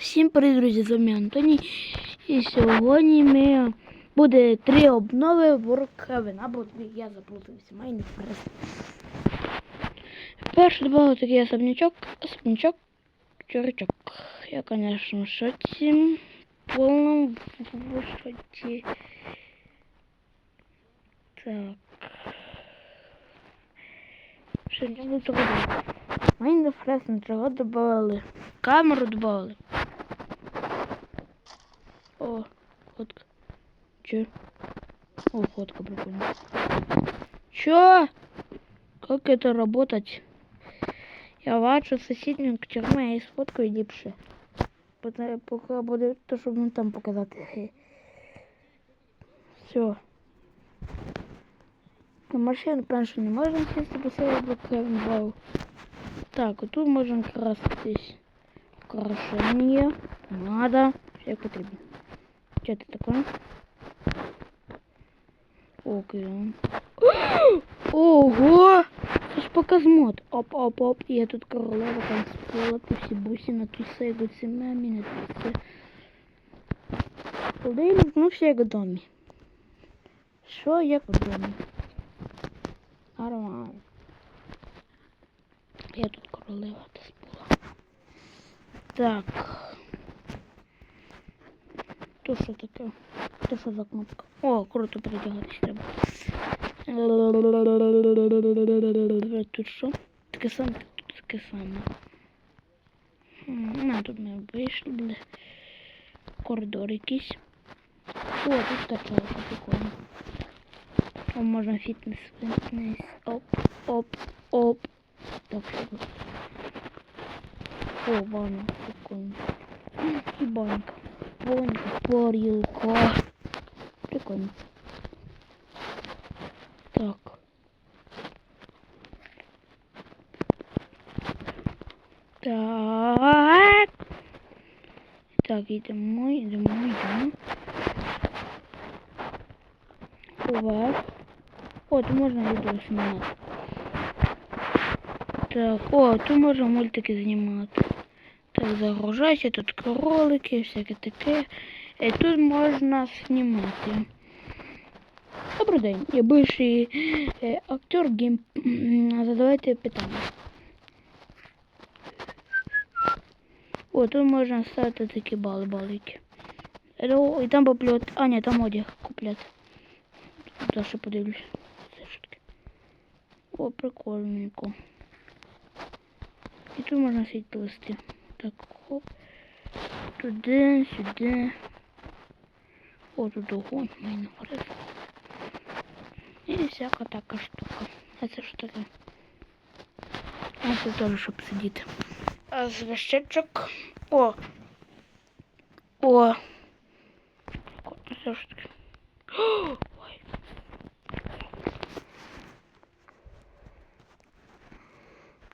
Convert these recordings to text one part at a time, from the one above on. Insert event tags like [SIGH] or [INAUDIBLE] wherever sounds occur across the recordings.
Всім привіт, друзі, з вами Антоній. І сьогодні ми буде три обнови Воркхевен. Або я заплутався, Майнкрафт. Перше додав такий особнячок, особнячок, чурачок. Я, конечно, в шоці. Повному в шоці. Так. Що не буду робити? Майнкрафт на чого добавили? Камеру добавили. О, фотка. Че? О, фотка прикольная. Чё? Как это работать? Я бачу сусідню тюрму, я із фоткою ліпше. Поки буде то, щоб мені там показати. Все. На машину, конечно, не бо це я блокував. Так, вот тут можем краситись. Украшение. Надо. Все потрібно. Что это такое? Окей. [GASPS] Ого! Це ж показ-мод. Оп-оп-оп. Я тут королева там спала, тусі бусі, на тусе, гуці мамі, на тусе. Холодильник, ну все як в домі. Що як в домі? Нормально. Я тут королева десь була. Так. То що таке? То що за кнопка? О, круто передягатись треба. Тут що? Таке саме, тут таке саме. М, А, тут ми вийшли, бля. Коридор якийсь. О, тут качалка прикольно. О, можна фітнес, фітнес. Оп, оп, оп. Так, чтобы... О, ванна, прикольно. И банька. Парилка. Прикольно. Так. Так. Так, йдемо, йдемо, йдемо. Ова. О, тут можна відео знімати. Так, о, тут можна мультики знімати. Так, загружайся, тут кролики, всяке таке. І тут можна знімати. Добрий день, я бывший е, актер гейм. Задавайте питання. О, тут можна ставити такі бали, балики. О, і там поплет. А, ні, там одяг купляти. Зараз ще подивлюсь. О, прикольненько. І тут можна сидіти листи. Так, хоп. Туди, сюди. О, тут огонь, Майнкрафт. І всяка така штука. А це що таке? А це теж, щоб сидіти. А звещечок. О. О. Це що таке? [GASPS] Ой.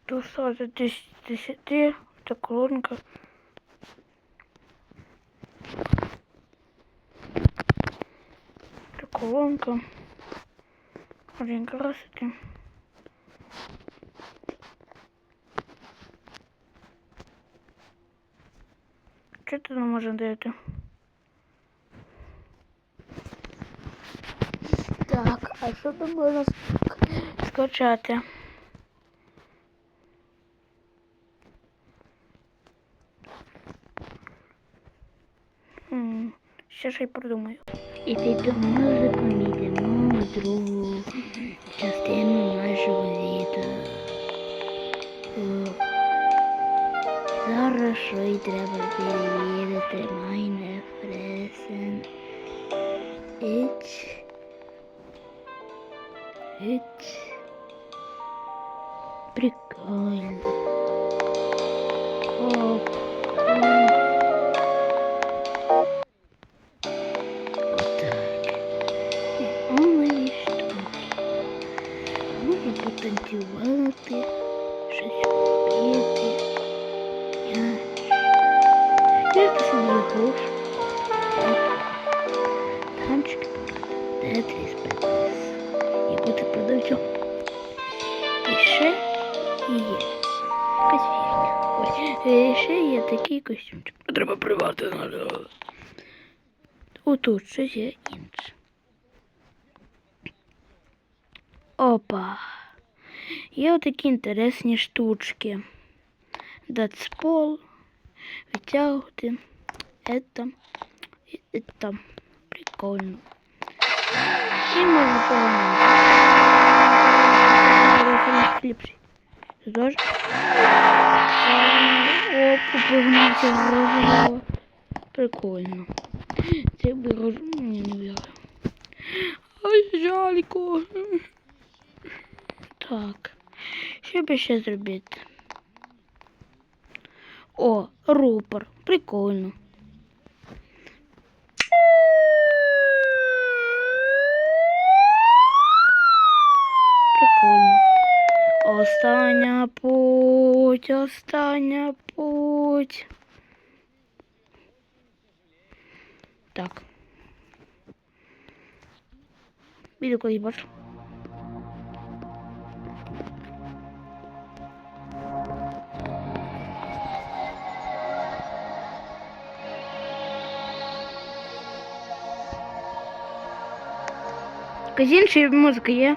Тут сразу 10 10 это колонка. Это колонка. Один красити. Що ти не може дати? Так, а що там можна ск- скачати? Ще ж я придумаю. І ти музику йдемо у другу частину нашого відео. Зараз що й треба перевірити майне фресен. Іч. Іч. Прикольно. Собі гуш. Танчики Тетріс, Петріс. І бути продавцем. І є. Ой, І ще є такий костюмчик. Треба привати надо. Отут щось є інше. Опа. Є отакі інтересні штучки. Дацпол. Витягувати. Это. Это. Прикольно. Тож. Оп, погнався розового. Прикольно. Це би роз... Ні, не вірю. Ай, жалько. Так. Що би ще зробити? О, рупор. Прикольно. Путь, остання путь. Так. Біду коли бачу. Чи музика є?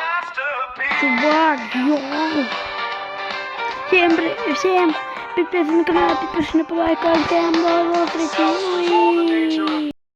чувак, йоу! Всем при... всем підписанка на канал, підпишись на палайк, а всем до зустрічі! Ну